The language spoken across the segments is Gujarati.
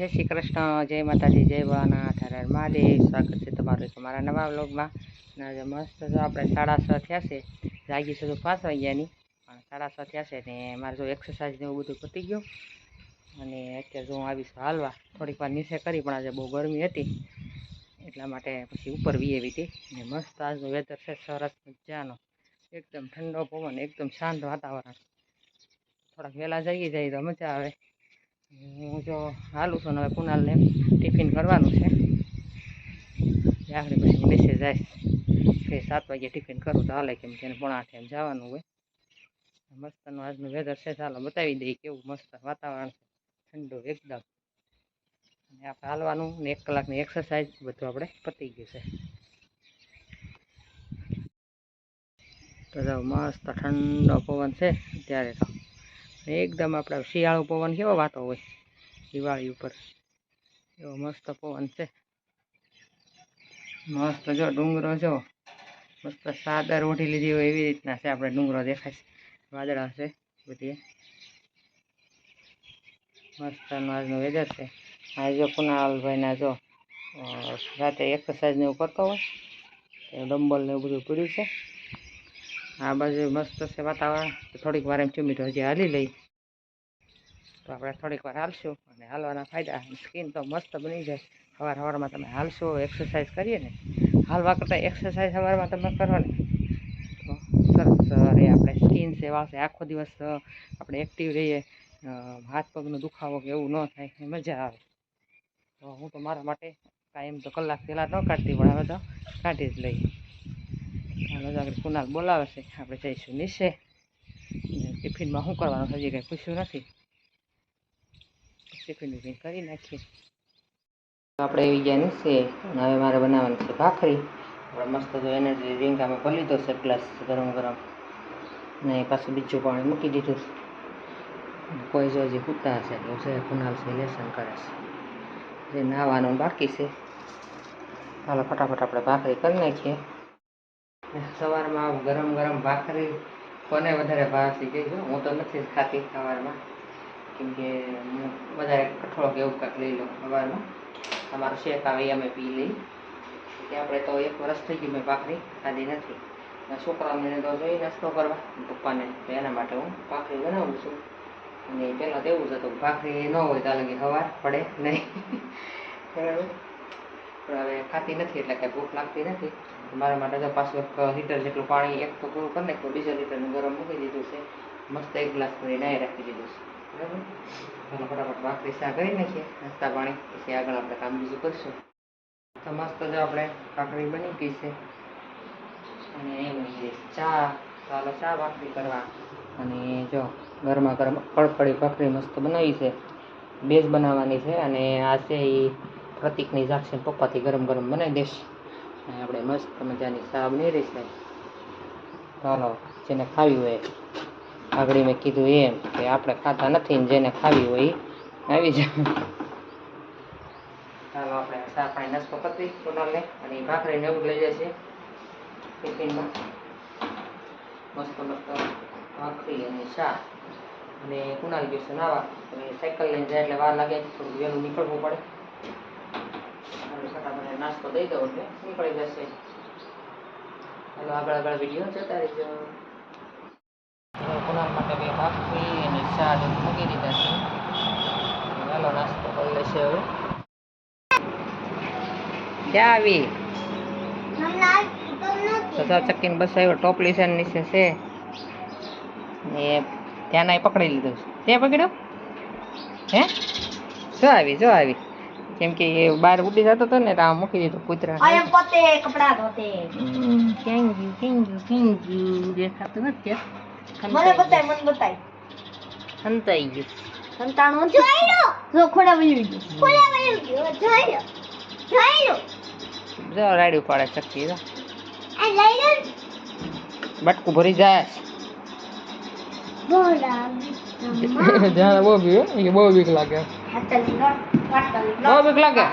જય શ્રી કૃષ્ણ, જય માતાજી, જય ભવાનાથ હર મહાદેવ. સ્વાગત છે તમારું એક અમારા નવા બ્લોગમાં અને આજે મસ્ત જો આપણે સાડા છ થયા છે. જાગી છે તો પાંચ વાગ્યાની પણ સાડા છ થયા છે ને મારે જો એક્સરસાઇઝ ને એવું બધું પતી ગયું. અને અત્યારે જો હું આવીશ હાલવા. થોડીક વાર નીચે કરી, પણ આજે બહુ ગરમી હતી. એટલા માટે પછી ઉપર વી આવી હતી. ને મસ્ત આજનું વેધર છે, સરસ મજાનો. એકદમ ઠંડો પવન, એકદમ શાંત વાતાવરણ. થોડાક વહેલા જઈએ જાય તો મજા આવે. હું જો હાલું છું હવે કુનાલને ટિફિન કરવાનું છે. આખરી પછી મેસેજ જાય કે સાત વાગે ટિફિન કરું તો હાલે કેમ કે પોણા આઠે એમ જવાનું હોય. મસ્તનું આજનું વેધર છે ચાલો બતાવી દઈએ કેવું મસ્ત વાતાવરણ છે. ઠંડુ એકદમ. અને આપણે હાલવાનું ને એક કલાકની એક્સરસાઇઝ બધું આપણે પતી ગયું છે. તો મસ્ત ઠંડો પવન છે ત્યારે તો. એકદમ આપણે શિયાળો પવન કેવો વાતો હોય, દિવાળી ઉપર. એવો મસ્ત પવન છે. મસ્ત જો ડુંગરો જો, મસ્ત સાદર ઓઢી લીધી હોય એવી રીતના છે આપણે ડુંગરો દેખાય છે. વાદળા છે બધી. મસ્ત આજનું વેધર છે. આ જો કુનાલભાઈના જો રાતે એક્સરસાઇઝ ને એવું કરતો હોય ડમ્બલ ને એવું બધું પીડ્યું છે. આ બાજુ મસ્ત છે વાતાવરણ. થોડીક વાર એમ ચૂમી હજી હાલી લઈ. તો આપણે થોડીક વાર હાલશું અને હાલવાના ફાયદા. સ્કિન તો મસ્ત બની જાય. સવાર સવારમાં તમે હાલશો, એક્સરસાઇઝ કરીએ ને. હાલવા કરતાં એક્સરસાઇઝ સવારમાં તમે કરો ને. તો સરસ રહે આપણે સ્કિન સેવા છે. આખો દિવસ આપણે એક્ટિવ રહીએ. હાથ પગનો દુખાવો કે એવું ન થાય, એ મજા આવે. તો હું તો મારા માટે કાંઈ એમ તો કલાક પહેલાં ન કાઢતી, પણ હવે તો કાઢી જ લઈ હાલો આગળ કુનાલ બોલાવે છે. આપણે જઈશું નીચે. ટિફિનમાં શું કરવાનું હજી કંઈ પૂછ્યું નથી. ટિફિન બિફિન કરી નાખીએ. આપણે એવી ગયા નીચે. હવે મારે બનાવવાની છે ભાખરી. આપણે મસ્ત તો એનર્જી ડ્રિંક અમે ભરી લીધો છે ગ્લાસ ગરમ ગરમ. ને પાછું બીજું પાણી મૂકી દીધું કોઈ જો હજી કૂતા હશે તો છે કુનાલ છે, લેસન કરે છે. જે નાહવાનું બાકી છે. ચાલો ફટાફટ આપણે ભાખરી કરી નાખીએ. સવારમાં ગરમ ગરમ ભાખરી, કોને વધારે ભાવે છે કહેજો. હું તો નથી જ ખાતી સવારમાં. કેમ કે હું વધારે કઠોળ કે એવું કાંઈક લઈ લઉં સવારમાં. અમારું શેક આવે અમે પી લઈ કે આપણે તો એક વર્ષ થઈ ગયું મેં ભાખરી ખાધી નથી. છોકરાઓને તો જોઈ નાસ્તો કરવા. પપ્પાને તો એના માટે હું ભાખરી બનાવું છું. અને પહેલાં તો એવું જ હતું. ભાખરી ન હોય ત્યાં લગી સવાર પડે નહીં. બરાબર? પણ હવે ખાતી નથી, એટલે કાંઈ ભૂખ લાગતી નથી. મારા માટે તો પાછું એક લીટર જેટલું પાણી એક તો પૂરું કરી નાખ્યું, બીજા લીટરનું ગરમ મૂકી દીધું છે. મસ્ત એક ગ્લાસ કરી નાય રાખી દીધું છે. બરાબર? ફટાફટ ભાખરી શા કરી નાખીએ, નાસ્તા પાણી, પછી આગળ આપણે કામ બીજું કરશું. તો મસ્ત જો આપણે ભાખરી બની ગઈ છે. અને એ ચા. ચાલો ચા ભાખરી કરવા. અને જો ગરમા ગરમ ફળફળી ભાખરી મસ્ત બનાવી છે. બેઝ બનાવવાની છે અને આ છે એ પ્રતિકની જાગશે ને પપ્પાથી ગરમ ગરમ બનાવી દઈશ. અને આપણે મસ્ત મજાની સાબ બની રહીશ છે. ચાલો, જેને ખાવી હોય, આગળ મેં કીધું એમ કે આપણે ખાતા નથી ને જેને ખાવી હોય આવી જાય ચાલો, આપણે સાફ પાણી નાસ્તો કરી સોનાલને અને ભાખરીને એવું લઈ જશે ટિફિનમાં. મસ્ત મસ્ત ભાખરી અને શાક. અને કુનાલ ગયો છે નાવા. સાયકલ લઈને જાય એટલે વાર લાગે થોડું વહેલું નીકળવું પડે. અને ફટાફટ નાસ્તો દઈ દઉં એટલે નીકળી જશે. ચાલો આગળ આગળ વીડિયો જતા રહેજો. માટે બે ભાખરી અને ને મૂકી દીધા છે. ચાલો નાસ્તો કરી લેશે હવે. ક્યાં આવી? સસા ચક્કીને બસ આવ્યો ટોપ લીસન નીચે છે. ને ત્યાં પકડી લીધું છે. ત્યાં પકડ્યો? હે? જો આવી જો આવી. કેમ કે એ બહાર ઉડી જતો હતો ને રામ મૂકી દીધું કૂતરા આયમ પોતે કપડા ધોતે. Thank you thank you thank you દેખાતું નથી મને બતાય મને બતાય. સંતાઈ ગયું. સંતાણો જોઈ લો જો ખોડા વયું ગયું. ખોડા વયું ગયું. જોઈ લો જોઈ લો જો રાડ્યું પાડે ચક્કી જો. આ લઈ લો બટકું ભરી જાય. બોલા બહુ બીક લાગે. હાથ વાટલી બહુ બીક લાગે.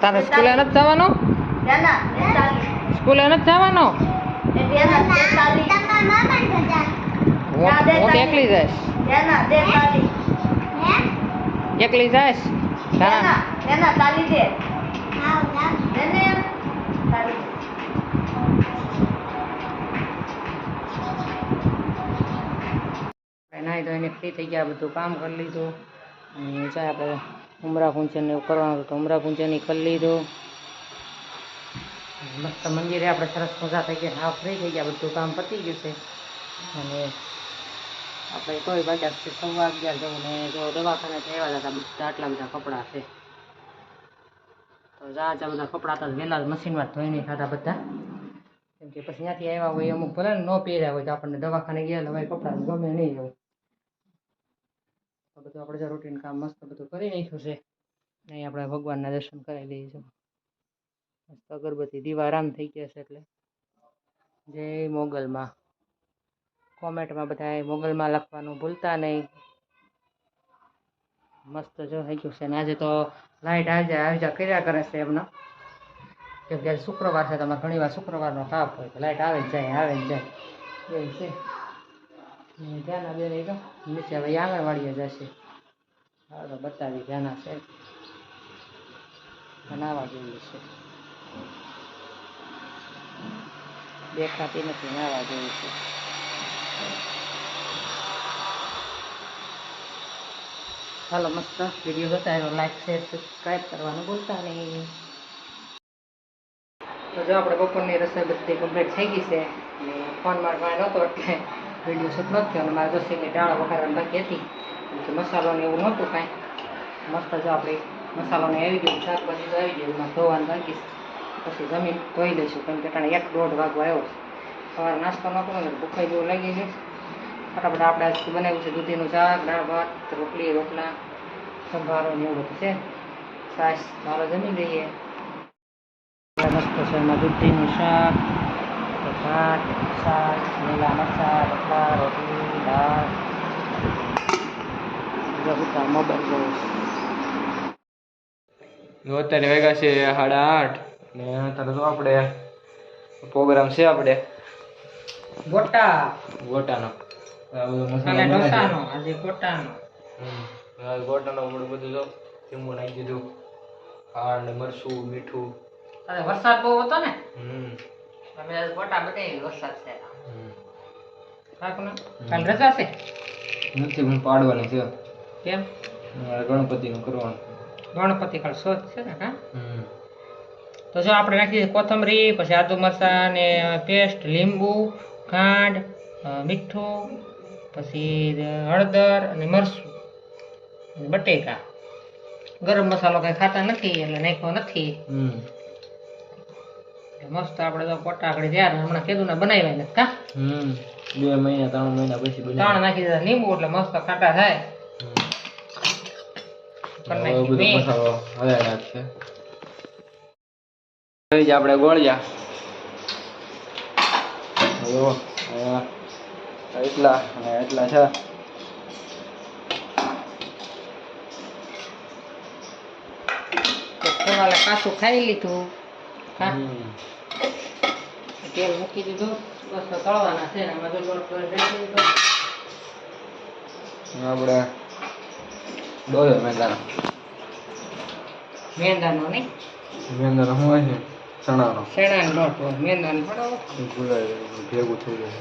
તારે સ્કૂલે નથી જવાનું? સ્કૂલે નથી જવાનું? હું તો એકલી જઈશ. એકલી જઈશ? એના તાલી દે. આપણે નાહી ધોઈને ફ્રી થઈ ગયા બધું કામ કરી લીધું. અને ચાલ આપણે ઉમરા પૂંજન ને એવું કરવાનું હતું તો ઉમરા પૂંજન ઈ કરી લીધું. મસ્ત મંદિરે આપણે સરસ મજા થઈ ગઈ. હા ફ્રી થઈ ગયા, બધું કામ પતી ગયું છે. અને આપણે કોઈ વાગ્યા છે સવા અગિયાર જવું ને જો દવાખાને આવ્યા હતા બધા, આટલા બધા કપડાં છે. તો જા જા બધા કપડાં હતા વહેલા મશીનમાં ધોઈને ખાધા બધા. કેમ કે પછી ત્યાંથી આવ્યા હોય, અમુક ભલે ને ન પહેર્યા હોય તો આપણને દવાખાને ગયા હોય કપડાં, ગમે નહીં એવું તો બધું આપણે જો રૂટીન કામ મસ્ત બધું કરી નાખ્યું છે ને આપણે ભગવાનના દર્શન કરાવી લઈએ છીએ. મસ્ત અગરબત્તી, દીવા આરામ થઈ ગયા છે એટલે. જય મોગલમાં. કોમેન્ટમાં બધા મોગલમાં લખવાનું ભૂલતા નહીં. મસ્ત જો થઈ ગયું છે ને આજે તો લાઇટ આજે જાય કર્યા કરે છે એમના. કેમ કે શુક્રવાર છે તમારે ઘણીવાર શુક્રવારનો કાપ હોય તો લાઇટ આવે જ જાય, આવે જ જાય. એવું છે. ને ધ્યાના બેન એ તો નીચે હવે આંગણવાડીએ જશે. હા, તો બતાવી, ધ્યાના છે બનાવવા જેવું છે. દેખાતી નથી નાવા જેવું છે. ચાલો મસ્ત વીડિયો બતાવ્યો. લાઈક શેર સબસ્ક્રાઈબ કરવાનું ભૂલતા નહીં. તો જો આપણે બપોરની રસોઈ બધી કમ્પ્લીટ થઈ ગઈ છે ફોન મારવા નહોતો એટલે વીડિયો શૂટ નથી અને મારે દોસ્તીની દાળ વઘારવાની બાકી હતી. કે મસાલો ને એવું નહોતું કાંઈ. મસ્ત જો આપણે મસાલો ને આવી ગયું શાકભાજી તો આવી ગયું, એમાં ધોવાનું નાખીશ, પછી જમીન ધોઈ લઈશું, કેમ કે ટાણે એક દોઢ વાગો આવ્યો સવારે નાસ્તો નહોતો ને ભૂખાઈ જેવું લાગી ગયું ફટાફટ આપણે આજથી બનાવ્યું છે દૂધીનું શાક, દાળ ભાત, રોટલી, રોટલા, સંભારો ને એવું બધું છે. છાશ મારો જમી લઈએ. મસ્ત છે એમાં દૂધીનું શાક, ભાત છાશ લીલા મરચાં, રોટલા, રોટલી દાળ બધા મોબાઈલ જોઉં અત્યારે વેગા છે સાડા આઠ ને અત્યારે તો આપણે પ્રોગ્રામ છે આપણે. ગોટા. ગોટાનો. બધો ઢોસાનો આજે ગોટાનો. ગોટાનો બધું જો લીંબુ નાખી દીધું ખાંડ મરચું મીઠું. અરે વરસાદ બહુ હતો ને? હમ. અમે આજે ગોટા બનાવી વરસાદ છે કાલ રજા નથી પાડવાની છે. કેમ? ગણપતિનું કરવાનું. ગણપતિ કાલ શોધ છે ને હા? તો જો આપણે નાખી કોથમરી પછી આદુ મરચાં ને પેસ્ટ લીંબુ ખાંડ મીઠું પછી હળદર અને મરચું બટેકા. ગરમ મસાલો કઈ ખાતા નથી એટલે નાખ્યો નથી. મસ્ત આપણે તો પટાકડી ત્યારે હમણાં કીધું ને બનાવ્યા નથી કા? હમ. બે મહિના ત્રણ મહિના પછી ત્રણ નાખી દીધા લીંબુ એટલે મસ્ત ખાટા થાય. કરી નાખી મેં. મસાલો નાખશે થઈ જાય આપણે ગોળિયા. જો એટલા અને એટલા છે. તો સોનાલે પાછું ખાઈ લીધું. હા તેલ મૂકી દીધું. બસ તળવાના છે ને દીધો. આપણે ડોયો મેંદાનો. મેંદાનો નહીં મેંદાનો હોય છે? ચણાનો. ચણાનો લોટ હોય મેંદાનો બરાબર. ભૂલાય ભેગું થઈ જાય.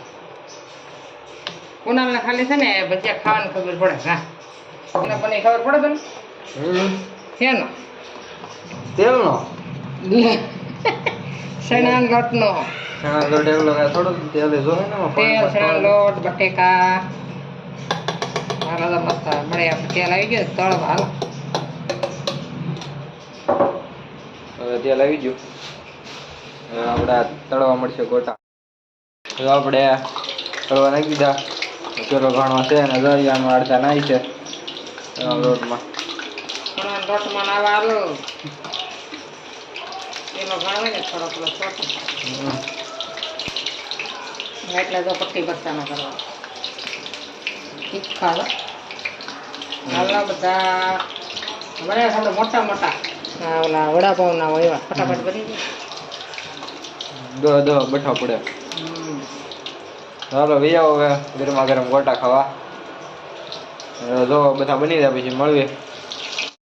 કુનાલને ખાલી છે ને ભજીયા ખાવાની ખબર પડે. હા. એને પણ ખબર પડે તને? શેનો? તેલનો. શેણાનો લોટનો. ચણા લોટ એવલો લગાય થોડું તેલ એ ને તેલ પાણી લોટ બટેકા. હાલો મસ્ત મળે. આપણે તેલ આવી ગયું તળવા હાલો. હવે તેલ આવી ગયું. હવે આપણે તળવા મળશે ગોટા. હવે આપણે તળવા નાખી દીધા પેલો ઘણો છે અને દરિયાનો અડધા છે. નાવા હાલો. પેલો ભાવે ને થોડો પેલો એટલે તો પટ્ટી બસ્તાનો કરવા તીખા હો. નાના બધા બનાવ્યા છે આપણે મોટા મોટા. હા ઓલા વડાપાઉંના હોય એવા. ફટાફટ બની જાય દો દો બેઠા પડે. ચાલો ભાઈ આવો હવે ગરમા ગરમ ગોટા ખાવા. જો બધા બની જાય પછી મળીએ.